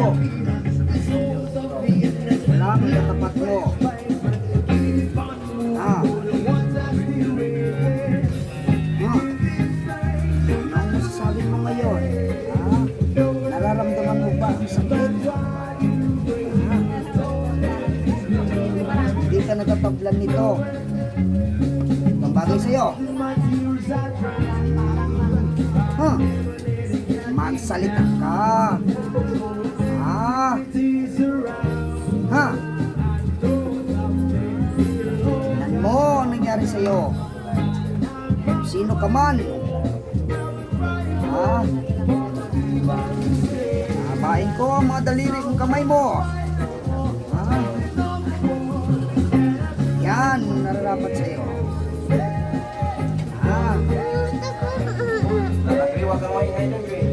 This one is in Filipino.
mo. Kailangan katapat mo. Ah. Ah. Ano masasabi mo ngayon? Ah. Nararamdaman mo ba ang sakit? Ah. Hindi ka natatablan nito. Ang bagay sa'yo. Ah. Magsalita ka. Ang nangyari sa'yo. Sino ka man? Ha? Habain ko ang mga daliri kong kamay mo. Ha? Yan, nararapat sa'yo. Ha? Nakakriwa ka ingay nun.